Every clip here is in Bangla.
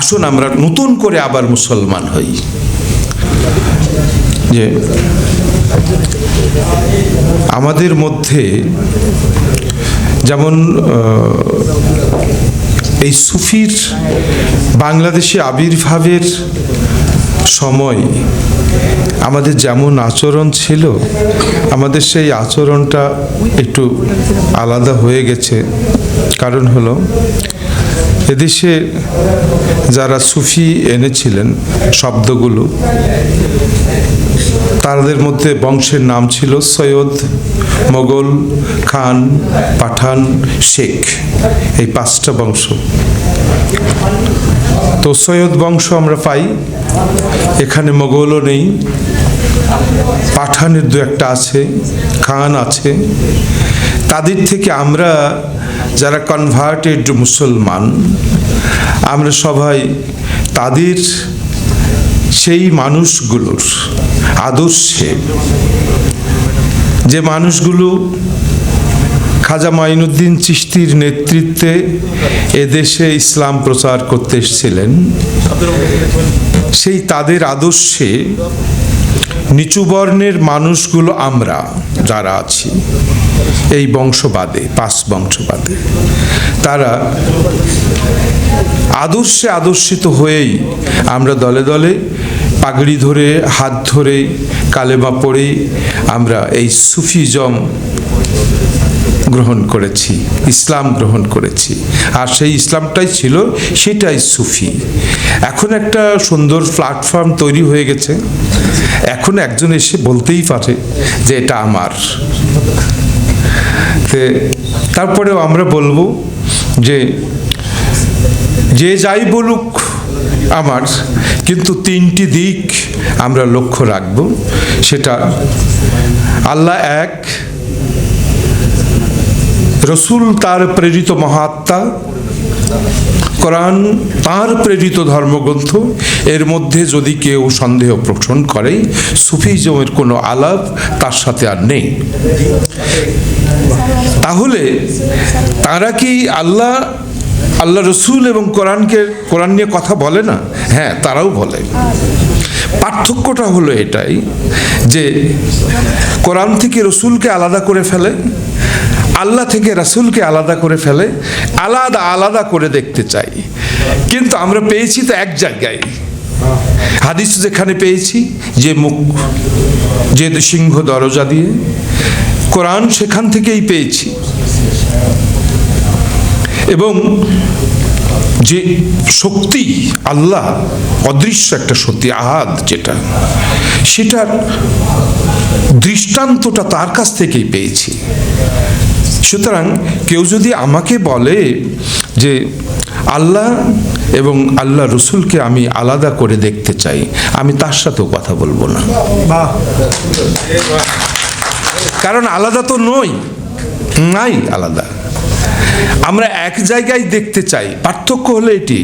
আসুন আমরা নতুন করে আবার মুসলমান হই। যে আমাদের মধ্যে যেমন এই সুফির বাংলাদেশে আবির্ভাবের সময় আমাদের যেমন আচরণ ছিল, আমাদের সেই আচরণটা একটু আলাদা হয়ে গেছে। কারণ হলো, এদেশে যারা সুফি এনেছিলেন শব্দগুলো, তাদের মধ্যে বংশের নাম ছিল সৈয়দ মোগল খান পাঠান শেখ, এই পাঁচটা বংশ। তো সৈয়দ বংশ আমরা পাই, এখানে মোগলও নেই, পাঠানের দু একটা আছে, খান আছে। তাদের থেকে আমরা যারা কনভার্টেড মুসলমান আমরা সবাই তাদের সেই মানুষগুলোর আদর্শে। যে মানুষগুলো খাজা মাইনুদ্দিন চিশতির নেতৃত্বে এদেশে ইসলাম প্রচার করতে এসেছিলেন, সেই তাদের আদর্শে নিচু বর্ণের মানুষগুলো আমরা যারা আছি এই বংশবাদে, পাঁচ বংশবাদে। তারা আদর্শে আদর্শিত হয়েই আমরা দলে দলে পাগড়ি ধরে, হাত ধরে, কালেমা পড়ে আমরা এই সুফিজম গ্রহণ করেছি, ইসলাম গ্রহণ করেছি। আর সেই ইসলামটাই ছিল সেটাই সুফি। এখন একটা সুন্দর প্ল্যাটফর্ম তৈরি হয়ে গেছে। এখন একজন এসে বলতেই পারে যে এটা আমার। তে তারপরেও আমরা বলব যে যে যাই বলুক আমার, কিন্তু তিনটি দিক আমরা লক্ষ্য রাখব। সেটা আল্লাহ এক, রসুল তার প্রেরিত মহাত্মা, কোরআন তার প্রেরিত ধর্মগ্রন্থ, এর মধ্যে যদি কেউ সন্দেহ পোষণ করে সুফিজমের কোনো আলাপ তার সাথে আর নেই। তাহলে তারা কি আল্লাহ আল্লাহ রসুল এবং কোরআনকে, কোরআন নিয়ে কথা বলে না? হ্যাঁ তারাও বলে। পার্থক্যটা হলো এটাই যে কোরআন থেকে রসুলকে আলাদা করে ফেলে, আল্লাহ থেকে রাসুলকে আলাদা করে ফেলে, আলাদা আলাদা করে দেখতে চাই। কিন্তু আমরা পেয়েছি তো এক জায়গায়। হাদিস যেখানে পেয়েছি, যে মুখ, যে সিংহ দরজা দিয়ে কোরআন সেখান থেকেই পেয়েছি। এবং যে শক্তি আল্লাহ, অদৃশ্য একটা শক্তি, আহাদ যেটা, সেটার দৃষ্টান্তটা তার কাছ থেকেই পেয়েছি। সুতরাং কেউ যদি আমাকে বলে যে আল্লাহ এবং আল্লাহ রসুলকে আমি আলাদা করে দেখতে চাই, আমি তার সাথেও কথা বলব না। কারণ আলাদা তো নই, নাই আলাদা। আমরা এক জায়গায় দেখতে চাই, পার্থক্য হলো এটি,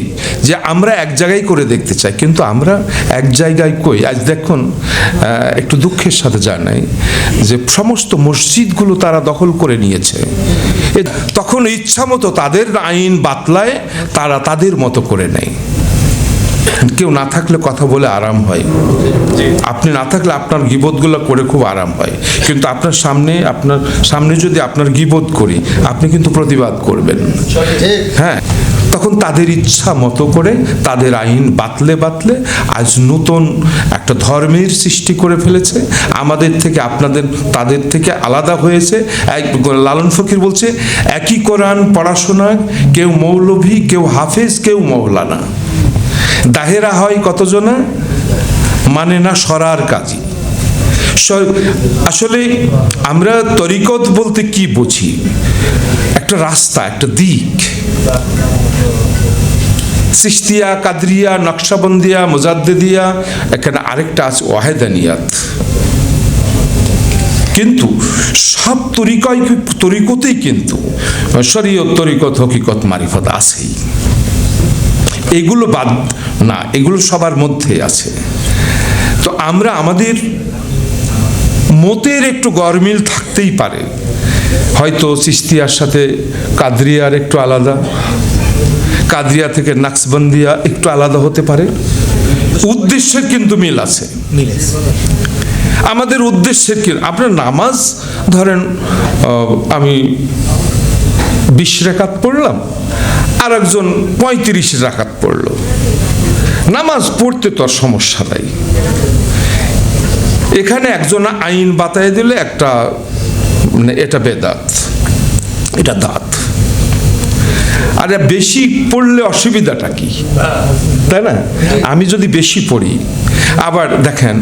যে আমরা এক জায়গায় করে দেখতে চাই, কিন্তু আমরা এক জায়গায় কই? আজ দেখুন একটু দুঃখের সাথে জানাই যে সমস্ত মসজিদগুলো তারা দখল করে নিয়েছে। তখন ইচ্ছা মতো তাদের আইন বাতলায় তারা তাদের মতো করে নেয়। কেউ না থাকলে কথা বলে আরাম হয়। আপনি না থাকলে আপনার গিবোধগুলো করে খুব আরাম হয়। কিন্তু আপনার সামনে আপনার সামনে যদি আপনার গিবোধ করি, আপনি কিন্তু প্রতিবাদ করবেন। হ্যাঁ তখন তাদের ইচ্ছা মতো করে, তাদের আইন বাতলে বাতলে আজ নতুন একটা ধর্মের সৃষ্টি করে ফেলেছে। আমাদের থেকে, আপনাদের, তাদের থেকে আলাদা হয়েছে। এক, লালন ফকির বলছে, একই কোরআন পড়াশোনা কেউ মৌলভী, কেউ হাফেজ, কেউ মৌলানা। দাহেরা হয় কতজনা? মানে না সরার কাজী আসলে আমরা তরিকত বলতে কি বুঝি? একটা রাস্তা, একটা দিক। সিস্তিয়া কাদরিয়া, নকশাবন্দিয়া, মুজাদ্দিদিয়া, এখানে আরেকটা আছে, ওয়াহেদানিয়াত। কিন্তু সব তরিকায় তরিকতেই কিন্তু, শরীয়ত তরিকত হকিকত মারিফত আছেই। এগুলো বাদ না এগুলো সবার মধ্যে আছে। তো আমরা আমাদের মতের একটু গরমিল থাকতেই পারে। হয়তো চিস্তিয়ার সাথে কাদরিয়ার একটু আলাদা কাদিয়া থেকে নাকসবন্দিয়া একটু আলাদা হতে পারে। উদ্দেশ্যের কিন্তু মিল আছে। আমাদের উদ্দেশ্যের কি আপনার নামাজ ধরেন আমি বিশ রেখাত পড়লাম আর একজন পঁয়ত্রিশ রাখাত পড়ল। নামাজ পড়তে তো আর সমস্যা নাই। এখানে একজন আইন বাতায় দিলে একটা মানে এটা বেদাত, এটা দাঁত। আর বেশি পড়লে অসুবিধাটা কি? তাই না? আমি যদি বেশি পড়ি, আবার দেখেন,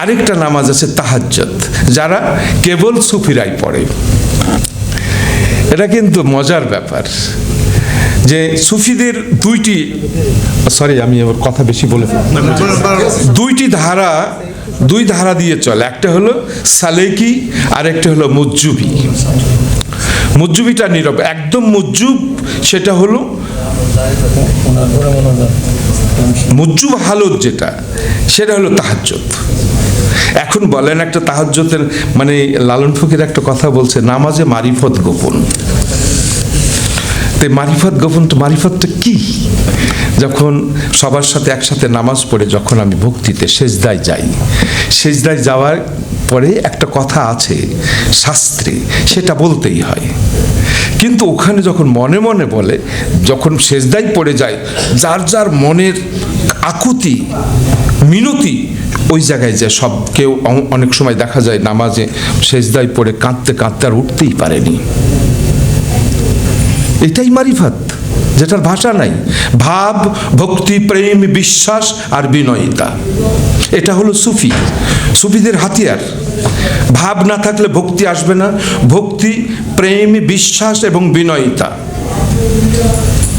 আরেকটা নামাজ আছে তাহাজ্জত যারা কেবল সুফিরাই পড়ে। এটা কিন্তু মজার ব্যাপার। যে সুফিদের দুইটি সরি আমি এবার কথা বেশি বলে দুইটি ধারা, দুই ধারা দিয়ে চলে। একটা হলো সালেকি, আর একটা হলো মুজ্জুবি। মুজ্জুবিটা নীরব। একদম মুজ্জুব, সেটা হলো মুজ্জুব হালত যেটা, সেটা হলো তাহাজ্জত এখন বলেন একটা তাহাজ্জতের মানে লালন ফকির একটা কথা বলছে, নামাজে মারিফত গোপন। তো মারিফত, গোপন তো মারিফতটা কি? যখন সবার সাথে একসাথে নামাজ পড়ে যখন আমি ভক্তিতে সেজদায় যাই, সেজদায় যাওয়ার পরে একটা কথা আছে, শাস্ত্রে সেটা বলতেই হয়। কিন্তু ওখানে যখন মনে মনে বলে, যখন সেজদায় পড়ে যায় যার যার মনের আকুতি, মিনতি, ওই জায়গায় যে সব কেউ অনেক সময় দেখা যায় নামাজে সেজদায় পড়ে কাঁদতে কাঁদতে আর উঠতেই পারেনি। এটাই মারিফাত, যেটার ভাষা নাই। ভাব, ভক্তি, প্রেম, বিশ্বাস আর বিনয়িতা। এটা হলো সুফি। সুফিদের হাতিয়ার। ভাব না থাকলে ভক্তি আসবে না। ভক্তি, প্রেম, বিশ্বাস এবং বিনয়িতা।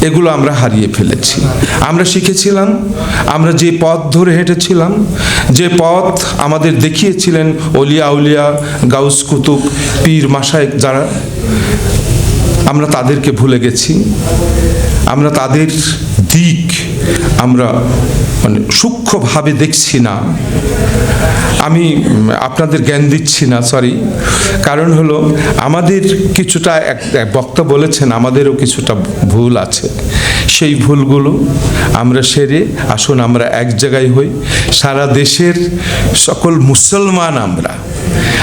এগুলো আমরা হারিয়ে ফেলেছি। আমরা শিখেছিলাম, আমরা যে পথ ধরে হেঁটেছিলাম, যে পথ আমাদের দেখিয়েছিলেন অলিয়া উলিয়া, গাউস কুতুব, পীর মাসায় যারা আমরা তাদেরকে ভুলে গেছি। আমরা তাদের দিক আমরা মানে সূক্ষ্মভাবে দেখছি না। আমি আপনাদের জ্ঞান দিচ্ছি না সরি কারণ হলো আমাদের কিছুটা এক বক্তা বলেছেন, আমাদেরও কিছুটা ভুল আছে। সেই ভুলগুলো আমরা সেরে আসুন আমরা এক জায়গায় হই। সারা দেশের সকল মুসলমান আমরা।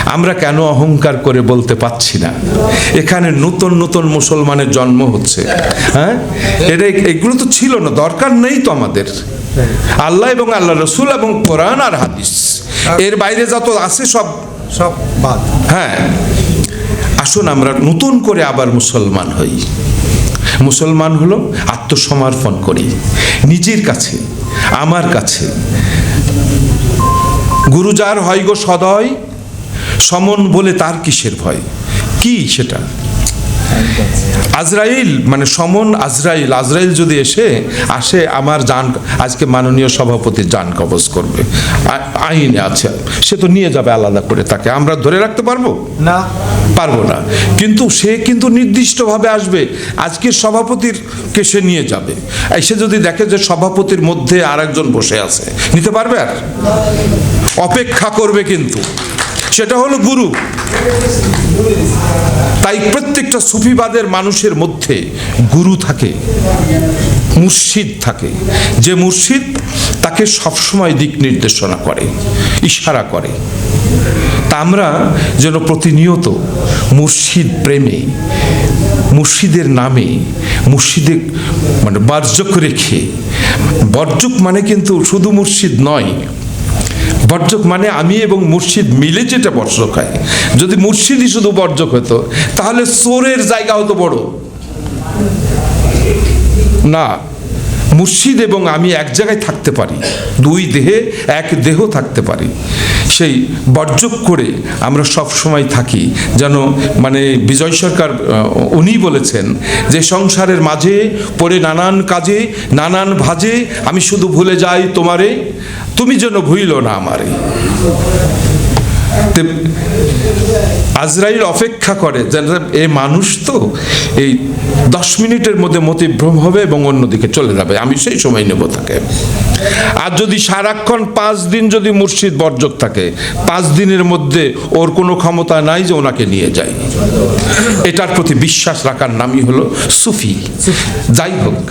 আমরা কেন অহংকার করে বলতে পাচ্ছি না? এখানে নতুন নতুন মুসলমানের জন্ম হচ্ছে। হ্যাঁ? এটা এগুলো তো ছিল না দরকার নেই তো আমাদের। আল্লাহ এবং আল্লাহ রসুল এবং কোরআন আর হাদিস। এর বাইরে যত আছে সব সব বাদ। হ্যাঁ। আসুন আমরা নতুন করে আবার মুসলমান হই। মুসলমান হলো আত্মসমর্পণ করি। নিজের কাছে, আমার কাছে। গুরু যার হয় গো সদয়, সমন বলে তার কিসের ভয়? কি সেটা? আজরাইল মানে সমন আজরাইল আজরাইল যদি এসে, আসে আমার যান আজকে মাননীয় সভাপতির যান কবজ করবে। আইনে আছে, সে তো নিয়ে যাবে আলাদা করে তাকে। আমরা ধরে রাখতে পারব? না। পারব না। কিন্তু সে কিন্তু নির্দিষ্টভাবে আসবে। আজকে সভাপতির কে সে নিয়ে যাবে। এসে যদি দেখে যে সভাপতির মধ্যে আর একজন বসে আছে, নিতে পারবে আর? অপেক্ষা করবে কিন্তু। সেটা হলো গুরু। তাই প্রত্যেকটা সুফিবাদের মানুষের মধ্যে গুরু থাকে, মুর্শিদ থাকে। যে মুর্শিদ তাকে সবসময় দিক নির্দেশনা করে, ইশারা করে। তা আমরা যেন প্রতিনিয়ত মুর্শিদ প্রেমে, মুর্শিদের নামে মুর্শিদের মানে বার্জক রেখে বর্জক মানে কিন্তু শুধু মুর্শিদ নয় বর্জক মানে আমি এবং মুর্শিদ মিলে যেটা বর্জক হয়। যদি মুর্শিদই শুধু বর্জক হতো, তাহলে সোরের জায়গা হতো বড়। না। মুর্শিদ এবং আমি এক জায়গায় থাকতে পারি। দুই দেহে এক দেহ থাকতে পারি। সেই বর্জক করে আমরা সব সময় থাকি। যেন মানে বিজয় সরকার উনি বলেছেন যে সংসারের মাঝে পড়ে নানান কাজে, নানান ভাজে, আমি শুধু ভুলে যাই তোমারে, তুমি যেন ভুইল না আমারে। আজরাইল অপেক্ষা করে এ মানুষ তো এই দশ মিনিটের মধ্যে মতিভ্রম হবে এবং অন্যদিকে চলে যাবে। আমি সেই সময় নেব তাকে। আর যদি সারাক্ষণ পাঁচ দিন যদি মুর্শিদ বর্জক থাকে, পাঁচ দিনের মধ্যে ওর কোনো ক্ষমতা নাই যে ওনাকে নিয়ে যায়। এটার প্রতি বিশ্বাস রাখার নামই হলো সুফি। যাই হোক।